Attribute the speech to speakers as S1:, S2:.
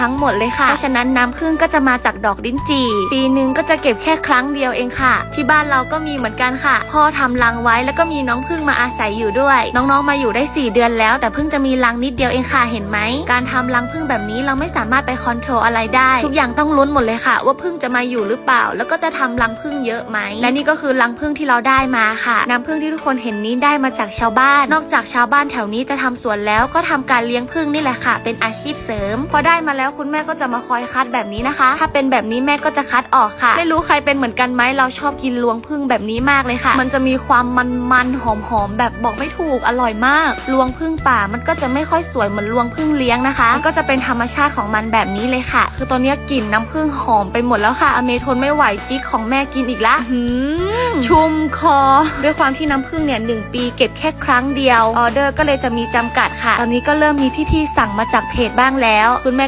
S1: ทั้งหมดเลยค่ะ เพราะฉะนั้นน้ำผึ้งก็จะมาจากดอกลิ้นจี่ ปีหนึ่งก็จะเก็บแค่ครั้งเดียวเองค่ะ ที่บ้านเราก็มีเหมือนกันค่ะ พ่อทำรังไว้แล้วก็มีน้องผึ้งมาอาศัยอยู่ด้วย น้องๆมาอยู่ได้ 4 เดือนแล้ว แต่เพิ่งจะมีรังนิดเดียวเองค่ะเห็นไหม การทำรังผึ้งแบบนี้เราไม่สามารถไปคอนโทรลอะไรได้ ทุกอย่างต้องลุ้นหมดเลยค่ะ ว่าผึ้งจะมาอยู่หรือเปล่า แล้วก็จะทำรังผึ้งเยอะไหมและนี่ก็คือรังผึ้งที่เราได้มาค่ะ น้ำผึ้งที่ทุกคนเห็นนี้ได้มาจากชาวบ้าน นอกจากชาวบ้านแถวนี้จะทำสวนแล้วก็ทำการเลี้ยงผึ้งนี่แหละค่ะ เป็นอาชีพเสริม พอได้มาแล้วคุณแม่ก็จะมาคอยคัดแบบนี้นะคะ ถ้าเป็นแบบนี้แม่ก็จะคัดออกค่ะ ไม่รู้ใครเป็นเหมือนกันไหมเราชอบกินรวงผึ้งแบบนี้มากเลยค่ะ มันจะมีความมันๆหอมๆแบบบอกไม่ถูกอร่อยมากรวงผึ้งป่ามันก็จะไม่ค่อยสวยเหมือนรวงผึ้งเลี้ยงนะคะมันก็จะเป็นธรรมชาติของมันแบบนี้เลยค่ะ คือตอนนี้กลิ่นน้ำผึ้งหอมไปหมดแล้วค่ะ อเมทนไม่ไหวจิกของแม่กินอีกละหืมชุ่มคอ ด้วยความที่น้ำผึ้งเนี่ยหนึ่งปีเก็บแค่ครั้งเดียว ออเดอร์ก็เลยจะมีจำกัดค่ะ ตอนนี้ก็เริ่มมีพี่ๆสั่งมาจากเพจบ้างแล้ว คุณแม่